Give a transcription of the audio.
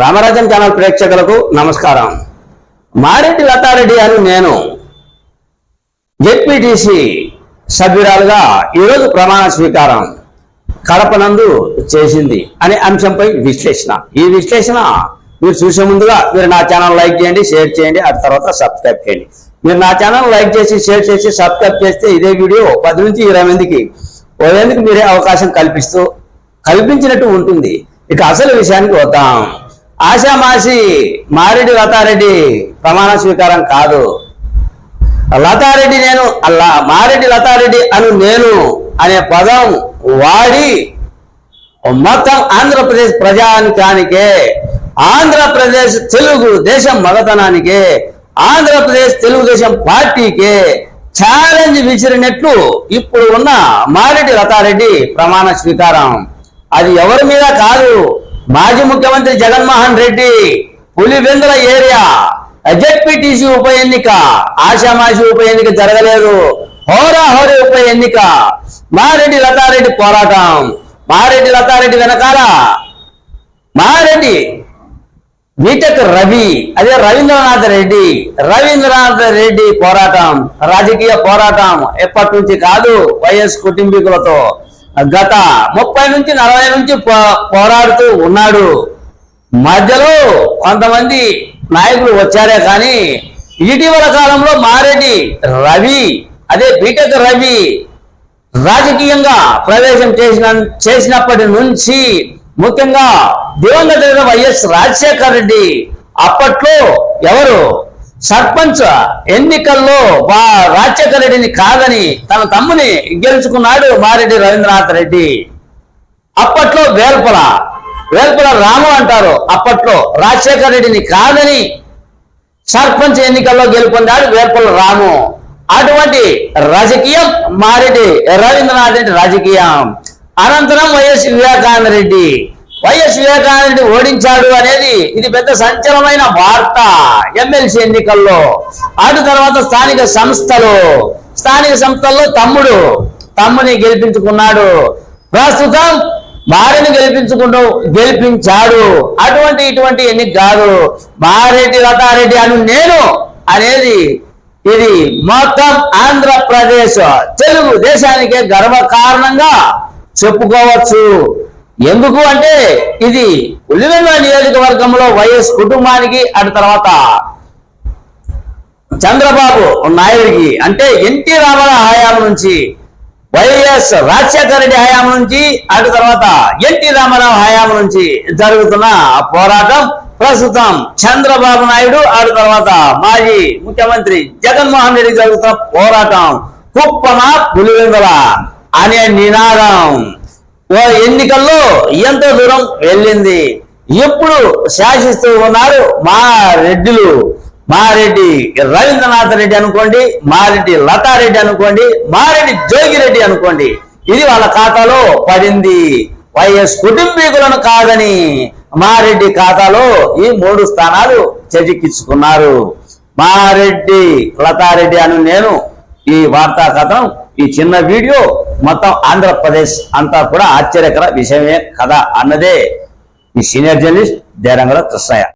Ramarajan channel ప్రేక్షకులకు నమస్కారం. మారెడ్డి లతారెడ్డి అని నేను జెడ్పీటీసీ సభ్యురాలుగా ఈరోజు ప్రమాణ స్వీకారం కడపనందు చేసింది అనే అంశంపై విశ్లేషణ. ఈ విశ్లేషణ మీరు చూసే ముందుగా మీరు నా ఛానల్ లైక్ చేయండి షేర్ చేయండి ఆ తర్వాత సబ్స్క్రైబ్ చేయండి. మీరు నా ఛానల్ లైక్ చేసి షేర్ చేసి సబ్స్క్రైబ్ చేస్తే ఇదే వీడియో పది నుంచి ఇరవై మందికి పోయేందుకు మీరే అవకాశం కల్పిస్తూ కల్పించినట్టు ఉంటుంది. ఇక అసలు విషయానికి వద్దాం. ఆశామాసి మారెడ్డి లతారెడ్డి ప్రమాణ స్వీకారం కాదు. లతారెడ్డి నేను అల్లా మారెడ్డి లతారెడ్డి అను నేను అనే పదం వాడి మొత్తం ఆంధ్రప్రదేశ్ ప్రజానికానికే ఆంధ్రప్రదేశ్ తెలుగు దేశం మగతనానికే ఆంధ్రప్రదేశ్ తెలుగుదేశం పార్టీకే ఛాలెంజ్ విసిరినట్లు ఇప్పుడు ఉన్న మారెడ్డి లతారెడ్డి ప్రమాణ స్వీకారం. అది ఎవరి మీద కాదు మాజీ ముఖ్యమంత్రి జగన్మోహన్ రెడ్డి పులివెందుల ఏరియా. జెడ్పీటీసీ ఉప ఎన్నిక. ఆశామాషి ఉప ఎన్నిక జరగలేదు. హోరాహోరీ ఉప ఎన్నిక. మారెడ్డి లతారెడ్డి పోరాటం. మారెడ్డి లతారెడ్డి వెనకాల మారెడ్డి బీటెక్ రవి అదే రవీంద్రనాథ్ రెడ్డి. రవీంద్రనాథ్ రెడ్డి పోరాటం. రాజకీయ పోరాటం. ఎప్పటి నుంచి కాదు వైఎస్ కుటుంబీకులతో. గత ముప్పై నుంచి నలభై నుంచి పో- పోరాడుతూ ఉన్నాడు. మధ్యలో కొంతమంది నాయకులు వచ్చారే కానీ ఇటీవల కాలంలో మారెడ్డి రవి అదే బీటెక్ రవి రాజకీయంగా ప్రవేశం చేసిన చేసినప్పటి నుంచి ముఖ్యంగా దివంగత వైఎస్ రాజశేఖర్ రెడ్డి అప్పట్లో ఎవరు సర్పంచ్ ఎన్నికల్లో వా రాజశేఖర రెడ్డిని కాదని తన తమ్ముని గెలుచుకున్నాడు మారెడ్డి రవీంద్రనాథ్ రెడ్డి. అప్పట్లో వేల్పల వేల్పల రాము అంటారు. అప్పట్లో రాజశేఖర రెడ్డిని కాదని సర్పంచ్ ఎన్నికల్లో గెలుపొందాడు వేల్పల రాము. అటువంటి రాజకీయం మారెడ్డి రవీంద్రనాథ్ రెడ్డి రాజకీయం. అనంతరం వైఎస్ వివేకానంద రెడ్డి. వైఎస్ వివేకానంద ఓడించాడు అనేది ఇది పెద్ద సంచలమైన వార్త. ఎమ్మెల్సీ ఎన్నికల్లో అటు తర్వాత స్థానిక సంస్థలు. స్థానిక సంస్థల్లో తమ్ముడు తమ్ముని గెలిపించుకున్నాడు. ప్రస్తుతం భార్యను గెలిపించుకుంటూ గెలిపించాడు. అటువంటి ఇటువంటి ఎన్నిక కాదు. మారెడ్డి లతారెడ్డి అను నేను అనేది ఇది మొత్తం ఆంధ్రప్రదేశ్. తెలుగు దేశానికే గర్వకారణంగా చెప్పుకోవచ్చు. ఎందుకు అంటే ఇది ఉల్లివెల్ల నియోజకవర్గంలో వైఎస్ కుటుంబానికి అటు తర్వాత చంద్రబాబు నాయుడికి అంటే ఎన్టీ రామారావు హయాం నుంచి వైఎస్ రాజశేఖర రెడ్డి హయాం నుంచి అటు తర్వాత ఎన్టీ రామారావు హయాం నుంచి జరుగుతున్న పోరాటం. ప్రస్తుతం చంద్రబాబు నాయుడు అటు తర్వాత మాజీ ముఖ్యమంత్రి జగన్మోహన్ రెడ్డి జరుగుతున్న పోరాటం. కుప్పన పులివెందుల అనే నినాదం. ఎన్నికల్లో ఎంత దూరం వెళ్ళింది? ఎప్పుడు శాసిస్తూ ఉన్నారు మా రెడ్డిలు మారెడ్డి రవీంద్రనాథ్ రెడ్డి అనుకోండి మారెడ్డి లతారెడ్డి అనుకోండి మారెడ్డి జోగిరెడ్డి అనుకోండి. ఇది వాళ్ళ ఖాతాలో పడింది. వైఎస్ కుటుంబీకులను కాదని మారెడ్డి ఖాతాలో ఈ మూడు స్థానాలు చెజిక్కించుకున్నారు మారెడ్డి లతారెడ్డి అని నేను ఈ వార్తా కథనం ఈ చిన్న వీడియో మొత్తం ఆంధ్రప్రదేశ్ అంతా కూడా ఆశ్చర్యకర విషయమే కదా అన్నదే. ఈ సీనియర్ జర్నలిస్ట్ దేరంగల కృష్ణయ్య.